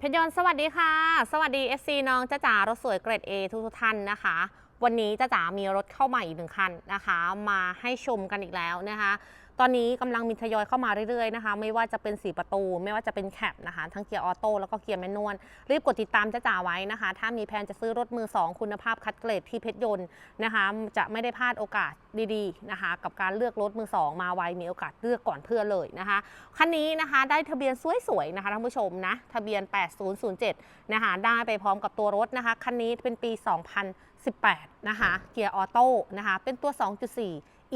เพชรยนต์สวัสดีค่ะ สวัสดี FC น้องจ้าจ๋ารถสวยเกรด A ทุกทุกท่านนะคะ วันนี้จ้าจ๋ามีรถเข้ามาอีกหนึ่งคันนะคะ มาให้ชมกันอีกแล้วนะคะ ตอนนี้กำลังมีทยอยเข้ามาเรื่อยๆนะคะ ไม่ว่าจะเป็น 4 ประตู ไม่ว่าจะเป็นแคปนะคะ ทั้งเกียร์ออโต้แล้วก็เกียร์แมนนวลรีบกดติดตามจ้าจ๋าไว้นะคะ ถ้ามีแผนจะซื้อรถมือ 2 คุณภาพคัดเกรดที่เพชรยนต์นะคะ จะไม่ได้พลาดโอกาสดีๆนะคะ กับการเลือกรถมือ 2 มาไวมีโอกาสเลือกก่อนเพื่อเลยนะคะคันนี้นะคะได้ทะเบียนสวยๆนะคะท่านผู้ชมนะทะเบียน 8007 นะคะได้ไปพร้อมกับตัวรถนะคะคันนี้เป็นปี 2018 นะคะเกียร์ออโต้นะคะเป็นตัว 2.4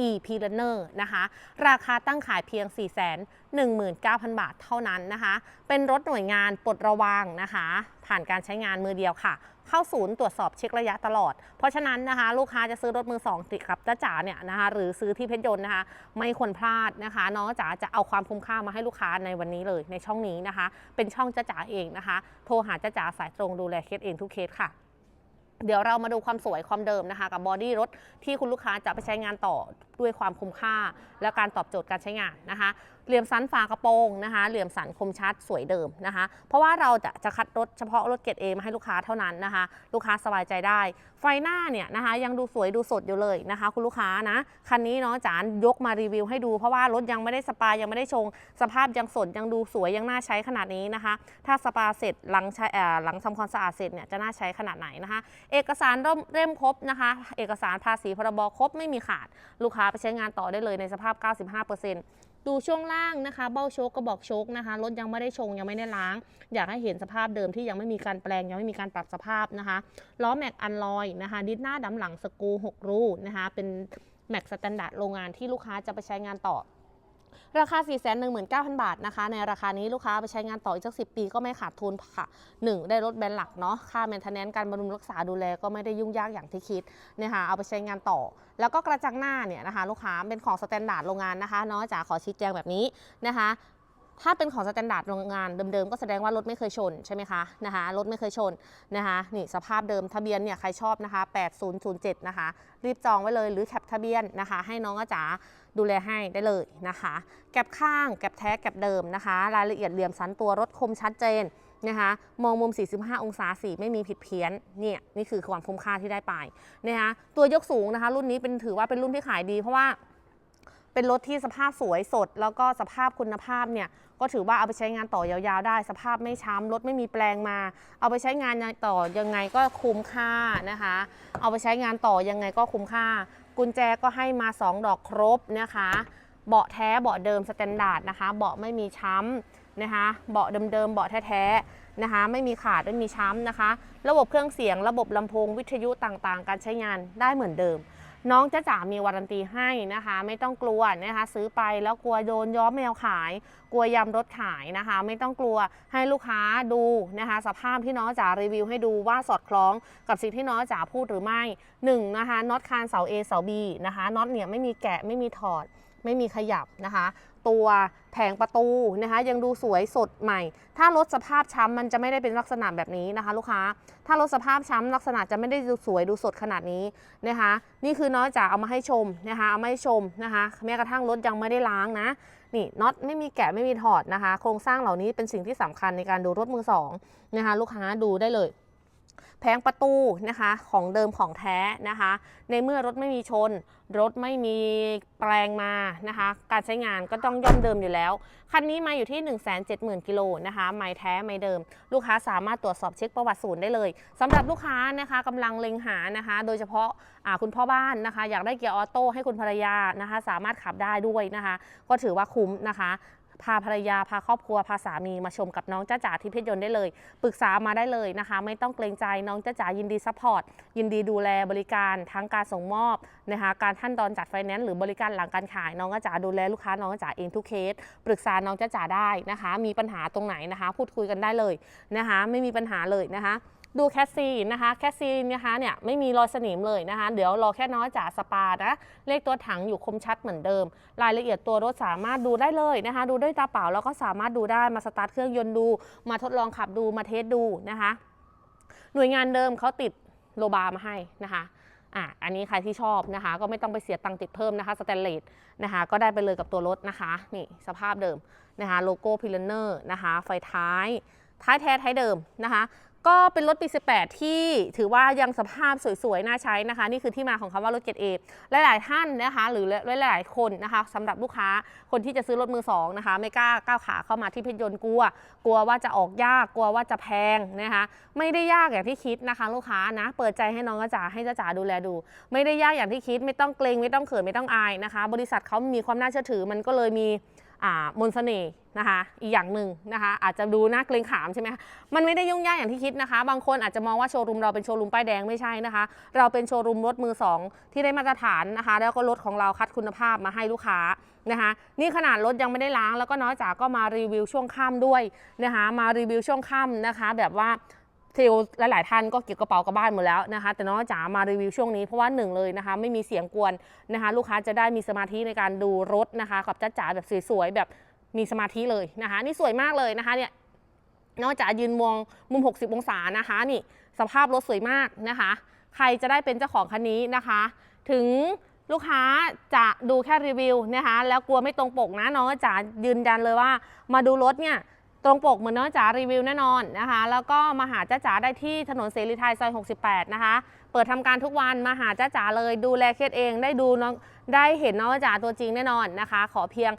e p l a n e r นะคะ ราคาตั้งขายเพียง 419,000 บาทเท่านั้นนะคะ เป็นรถหน่วยงานปลดระวางนะคะ ผ่านการใช้งานมือเดียวค่ะ เข้าศูนย์ตรวจสอบเช็คระยะตลอด เพราะฉะนั้นนะคะ ลูกค้าจะซื้อรถมือสองติดกับจ้าจ๋าเนี่ยนะคะหรือซื้อที่เพชรยนต์นะคะ ไม่ควรพลาดนะคะน้องจ๋าจะเอาความคุ้มค่ามาให้ลูกค้าในวันนี้เลยในช่องนี้นะคะ เป็นช่องจ้าจ๋าเองนะคะ โทรหาจ้าจ๋าสายตรงดูแลเคสเองทุกเคสค่ะ เดี๋ยวเรามาดูความสวยความเดิมนะคะ กับบอดี้รถที่คุณลูกค้าจะไปใช้งานต่อด้วยความคุ้มค่า และการตอบโจทย์การใช้งานนะคะ เหลี่ยมสันฝากระโปรงนะคะ เหลี่ยมสันคมชัดสวยเดิมนะคะ เพราะว่าเราจะจะคัดรถเฉพาะรถเกรดเอมาให้ลูกค้าเท่านั้นนะคะ ลูกค้าสบายใจได้ ไฟหน้าเนี่ยนะคะ ยังดูสวยดูสดอยู่เลยนะคะ คุณลูกค้านะคันนี้เนาะจานยกมารีวิวให้ดูเพราะว่ารถยังไม่ได้สปายังไม่ได้ชง สภาพยังสดยังดูสวยยังน่าใช้ขนาดนี้นะคะ ถ้าสปาเสร็จหลังใช้เอ่อหลังทำความสะอาดเสร็จเนี่ยจะน่าใช้ขนาดไหนนะคะ เอกสารเริ่มเล่มครบนะคะ เอกสารภาษีพรบครบไม่มีขาดลูกค้าไปใช้งานต่อได้เลยในสภาพ 95%ดูช่วงล่างนะคะ เบ้าโชกกระบอกโชกนะคะรถยังไม่ได้ชงยังไม่ได้ล้าง อยากให้เห็นสภาพเดิมที่ยังไม่มีการแปลงยังไม่มีการปรับสภาพนะคะล้อแม็กอันลอยนะคะ ดิสหน้าดำหลังสกู6รูนะคะเป็นแม็กสแตนดาร์ดโรงงานที่ลูกค้าจะไปใช้งานต่อ ราคา 419,000 บาทนะคะ ในราคานี้ลูกค้าไปใช้งานต่ออีกสัก 10 ปีก็ไม่ขาดทุนค่ะ 1 ได้รถแบรนด์หลักเนาะ ค่าแมนเทนแนนการบำรุงรักษาดูแลก็ไม่ได้ยุ่งยากอย่างที่คิดนะคะเอาไปใช้งานต่อ แล้วก็กระจังหน้าเนี่ยนะคะ ลูกค้าเป็นของสแตนดาร์ดโรงงานนะคะน้องจ๋าขอชี้แจงแบบนี้นะคะ ถ้าเป็นของสแตนดาร์ดโรงงานเดิมๆ ก็แสดงว่ารถไม่เคยชนใช่ไหมคะนะคะรถไม่เคยชนนะคะนี่สภาพเดิมทะเบียนเนี่ยใครชอบนะคะ 8007 นะคะ รีบจองไว้เลยหรือแคปทะเบียนนะคะ ให้น้องอาจ๋าดูแลให้ได้เลยนะคะ แก็บข้างแก็บแท้แก็บเดิมนะคะ รายละเอียดเหลี่ยมสันตัวรถคมชัดเจนนะคะมองมุม 45 องศาสีไม่มีผิดเพี้ยนเนี่ยนี่คือความคุ้มค่าที่ได้ไปนะคะตัวยกสูงนะคะ รุ่นนี้เป็นถือว่าเป็นรุ่นที่ขายดีเพราะว่าเป็นรถที่สภาพสวยสด แล้วก็สภาพคุณภาพเนี่ย ก็ถือว่าเอาไปใช้งานต่อยาวๆได้ สภาพไม่ช้ำรถไม่มีแปลงมา เอาไปใช้งานต่อยังไงก็คุ้มค่านะคะ เอาไปใช้งานต่อยังไงก็คุ้มค่า กุญแจก็ให้มา 2 ดอกครบนะคะ เบาะแท้เบาะเดิมสแตนดาร์ดนะคะ เบาะไม่มีช้ำนะคะ เบาะเดิมๆเบาะแท้ๆนะคะ ไม่มีขาดไม่มีช้ำนะคะ ระบบเครื่องเสียง ระบบลำโพงวิทยุต่างๆ การใช้งานได้เหมือนเดิม น้องจ้าจ๋ามีวารันตีให้นะคะ ไม่ต้องกลัวนะคะ ซื้อไปแล้วกลัวโดนย้อมแมวขาย กลัวยำรถขายนะคะ ไม่ต้องกลัวให้ลูกค้าดูนะคะ สภาพที่น้องจ๋ารีวิวให้ดูว่าสอดคล้องกับสิ่งที่น้องจ๋าพูดหรือไม่หนึ่งนะคะน็อตคานเสา A เสา B นะคะน็อตเนี่ยไม่มีแกะไม่มีถอด ไม่มีขยับนะคะ ตัวแผงประตูนะคะ ยังดูสวยสดใหม่ ถ้ารถสภาพช้ำมันจะไม่ได้เป็นลักษณะแบบนี้นะคะ ลูกค้า ถ้ารถสภาพช้ำลักษณะจะไม่ได้ดูสวยดูสดขนาดนี้นะคะ นี่คือน้อยจ๋าเอามาให้ชมนะคะเอามาให้ชมนะคะแม้กระทั่งรถยังไม่ได้ล้างนะนี่น็อตไม่มีแกะไม่มีถอดนะคะ โครงสร้างเหล่านี้เป็นสิ่งที่สำคัญในการดูรถมือสองนะคะ ลูกค้าดูได้เลย แผงประตูนะคะของเดิมของแท้นะคะ ในเมื่อรถไม่มีชน รถไม่มีแปลงมานะคะ การใช้งานก็ต้องย่อมเดิมอยู่แล้ว คันนี้มาอยู่ที่ 1 7 0 0 0 0กิโลนะคะไม่แท้ไม่เดิม ลูกค้าสามารถตรวจสอบเช็คประวัติศูนย์ได้เลยสำหรับลูกค้านะคะกำลังเล็งหานะคะ โดยเฉพาะอ่าคุณพ่อบ้านนะคะ อยากได้เกียร์ออโต้ให้คุณภรรยานะคะ สามารถขับได้ด้วยนะคะ ก็ถือว่าคุ้มนะคะ พาภรรยาพาครอบครัวพาสามีมาชมกับน้องจ้าจ๋าที่เพชรยนต์ได้เลย ปรึกษามาได้เลยนะคะ ไม่ต้องเกรงใจน้องจ้าจ๋ายินดีซัพพอร์ตยินดีดูแลบริการทั้งการส่งมอบนะคะการขั้นตอนจัดไฟแนนซ์หรือบริการหลังการขายน้องจ้าจ๋าดูแลลูกค้าน้องจ้าจ๋าเองทุกเคส ปรึกษาน้องจ้าจ๋าได้นะคะ มีปัญหาตรงไหนนะคะ พูดคุยกันได้เลยนะคะ ไม่มีปัญหาเลยนะคะ ดูแคสซีนะคะ แคสซีนะคะเนี่ยไม่มีรอยสนิมเลยนะคะ เดี๋ยวรอแค่น้อยจ๋าสปานะ เลขตัวถังอยู่คมชัดเหมือนเดิม รายละเอียดตัวรถสามารถดูได้เลยนะคะ ดูด้วยตาเปล่าแล้วก็สามารถดูได้มาสตาร์ทเครื่องยนต์ดู มาทดลองขับดูมาเทสดูนะคะ หน่วยงานเดิมเขาติดโลบาร์มาให้นะคะอะอันนี้ใครที่ชอบนะคะ ก็ไม่ต้องไปเสียตังค์ติดเพิ่มนะคะสแตนเลสนะคะ ก็ได้ไปเลยกับตัวรถนะคะ นี่สภาพเดิมนะคะ โลโก้พิลเนอร์นะคะ ไฟท้าย ท้ายแท้ท้ายเดิมนะคะ ก็เป็นรถปี 18 ที่ถือว่ายังสภาพสวยๆ น่าใช้นะคะ นี่คือที่มาของคำว่ารถเกรดเอหลายๆ ท่านนะคะ หรือหลายๆ คนนะคะสำหรับลูกค้าคนที่จะซื้อรถมือสองนะคะ ไม่กล้าก้าวขาเข้ามาที่เพชรยนต์กลัว กลัวว่าจะออกยาก กลัวว่าจะแพงนะคะ ไม่ได้ยากอย่างที่คิดนะคะ ลูกค้านะ เปิดใจให้น้องจ๋าให้จ้าจ๋าดูแลดู ไม่ได้ยากอย่างที่คิด ไม่ต้องเกรง ไม่ต้องเขิน ไม่ต้องอายนะคะ บริษัทเขามีความน่าเชื่อถือ มันก็เลยมี มนต์เสน่ห์นะคะ อีกอย่างหนึ่งนะคะ อาจจะดูน่าเกรงขามใช่ไหมคะมันไม่ได้ยุ่งยากอย่างที่คิดนะคะ บางคนอาจจะมองว่าโชว์รูมเราเป็นโชว์รูมป้ายแดงไม่ใช่นะคะ เราเป็นโชว์รูมรถมือสองที่ได้มาตรฐานนะคะ แล้วก็รถของเราคัดคุณภาพมาให้ลูกค้านะคะนี่ขนาดรถยังไม่ได้ล้างแล้วก็น้อยจ๋าก็มารีวิวช่วงค่ำด้วยนะคะมารีวิวช่วงค่ำนะคะ แบบว่า ทลหลายๆท่านก็เก็บกระเป๋ากลับบ้านหมดแล้วนะคะ แต่น้องจ๋ามารีวิวช่วงนี้เพราะว่าหนึ่งเลยนะคะ ไม่มีเสียงกวนนะคะ ลูกค้าจะได้มีสมาธิในการดูรถนะคะกับจ้าจ๋าแบบสวยๆแบบมีสมาธิเลยนะคะ นี่สวยมากเลยนะคะเนี่ยน้องจ๋ายืนมองมุม 60 องศานะคะนี่สภาพรถสวยมากนะคะ ใครจะได้เป็นเจ้าของคันนี้นะคะ ถึงลูกค้าจะดูแค่รีวิวนะคะ แล้วกลัวไม่ตรงปกนะน้องจ๋ายืนยันเลยว่า มาดูรถเนี่ย ตรงปกเหมือนน้องจ๋ารีวิวแน่นอนนะคะ แล้วก็มาหาจ้าจ๋าได้ที่ถนนเสรีไทยซอย 68 นะคะ เปิดทำการทุกวันมาหาจ้าจ๋าเลยดูแลเคสเองได้ดูน้องได้เห็นน้องจ๋าตัวจริงแน่นอนนะคะ ขอเพียง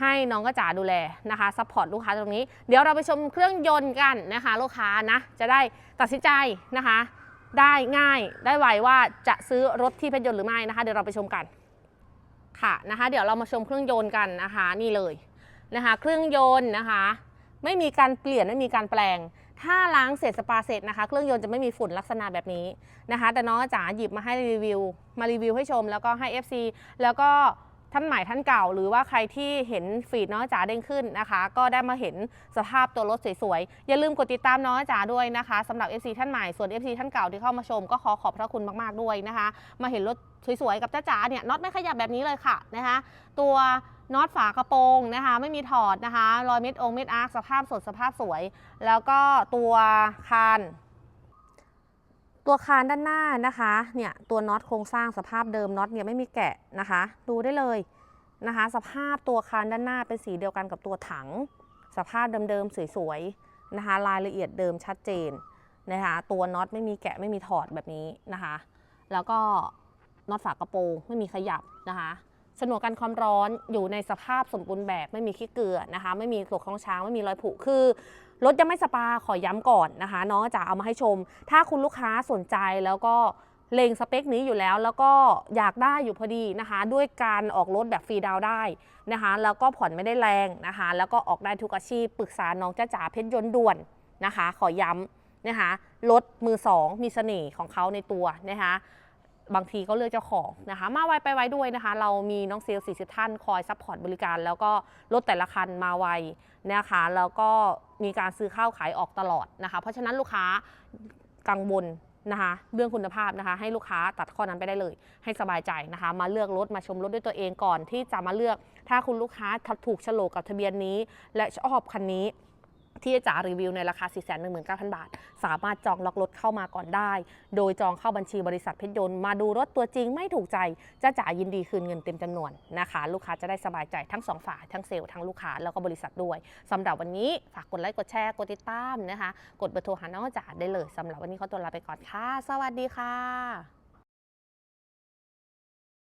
ให้น้องกระจ๋าดูแลนะคะซัพพอร์ตลูกค้าตรงนี้ เดี๋ยวเราไปชมเครื่องยนต์กันนะคะ ลูกค้านะจะได้ตัดสินใจนะคะ ได้ง่ายได้ไวว่าจะซื้อรถที่เพชรยนต์หรือไม่นะคะ เดี๋ยวเราไปชมกันค่ะนะคะ เดี๋ยวเรามาชมเครื่องยนต์กันนะคะ นี่เลยนะคะ เครื่องยนต์นะคะ ไม่มีการเปลี่ยนไม่มีการแปลง ถ้าล้างเสร็จสปาเสร็จนะคะ เครื่องยนต์จะไม่มีฝุ่นลักษณะแบบนี้นะคะ แต่น้องจ๋าหยิบมาให้รีวิว มารีวิวให้ชม แล้วก็ให้ FC แล้วก็ ท่านใหม่ท่านเก่า หรือว่าใครที่เห็นฟีดน้องจ๋าเด้งขึ้นนะคะ ก็ได้มาเห็นสภาพตัวรถสวยๆ อย่าลืมกดติดตามน้องจ๋าด้วยนะคะสำหรับ FC ท่านใหม่ส่วน FC ท่านเก่าที่เข้ามาชม ก็ขอขอบพระคุณมากๆด้วยนะคะ มาเห็นรถสวยๆ กับจ้าจ๋าเนี่ยน็อตไม่ขยับแบบนี้เลยค่ะนะคะตัวน็อตฝากระโปรงนะคะ ไม่มีถอดนะคะรอยเม็ดองเม็ดอาร์คสภาพสดสภาพสวย แล้วก็ตัวคาน ตัวคานด้านหน้านะคะเนี่ยตัวน็อตโครงสร้างสภาพเดิมน็อตเนี่ยไม่มีแกะนะคะ ดูได้เลยนะคะ สภาพตัวคานด้านหน้าเป็นสีเดียวกันกับตัวถัง สภาพเดิมๆสวยๆนะคะ รายละเอียดเดิมชัดเจนนะคะ ตัวน็อตไม่มีแกะไม่มีถอดแบบนี้นะคะ แล้วก็น็อตฝากระโปรงไม่มีขยับนะคะ สนวนกันความร้อนอยู่ในสภาพสมบูรณ์แบบไม่มีขี้เกลือนะคะ ไม่มีตกของช้างไม่มีรอยผุคือรถยังไม่สปาขอย้ำก่อนนะคะน้องจะเอามาให้ชม ถ้าคุณลูกค้าสนใจแล้วก็เลงสเปคนี้อยู่แล้ว แล้วก็อยากได้อยู่พอดีนะคะ ด้วยการออกรถแบบฟรีดาวได้นะคะ แล้วก็ผ่อนไม่ได้แรงนะคะ แล้วก็ออกได้ทุกอาชีพปรึกษาน้องจ้าจ๋าเพชรยนต์ด่วนนะคะ ขอย้ำนะคะรถมือสองมีเสน่ห์ของเขาในตัวนะคะ บางทีก็เลือกเจ้าของนะคะ มาไวไปไวด้วยนะคะ เรามีน้องเซลล์40 ท่านคอยซัพพอร์ตบริการ แล้วก็รถแต่ละคันมาไวนะคะแล้วก็มีการซื้อข้าวขายออกตลอดนะคะ เพราะฉะนั้นลูกค้ากังวลนะคะเรื่องคุณภาพนะคะ ให้ลูกค้าตัดข้อนั้นไปได้เลย ให้สบายใจนะคะ มาเลือกรถมาชมรถด้วยตัวเองก่อนที่จะมาเลือก ถ้าคุณลูกค้าถูกโฉลกกับทะเบียนนี้ และชอบคันนี้ ที่จ๋ารีวิวในราคา 419,000 บาท สามารถจองล็อกรถเข้ามาก่อนได้ โดยจองเข้าบัญชีบริษัทเพชรยนต์มาดูรถตัวจริงไม่ถูกใจจ้าจ๋ายินดีคืนเงินเต็มจำนวนนะคะ ลูกค้าจะได้สบายใจทั้งสองฝ่ายทั้งเซลล์ทั้งลูกค้าแล้วก็บริษัทด้วยสำหรับวันนี้ฝากกดไลค์กดแชร์กดติดตามนะคะ กดเบอร์โทรหาน้องจ๋าได้เลยสำหรับวันนี้ขอตัวลาไปก่อนค่ะ สวัสดีค่ะ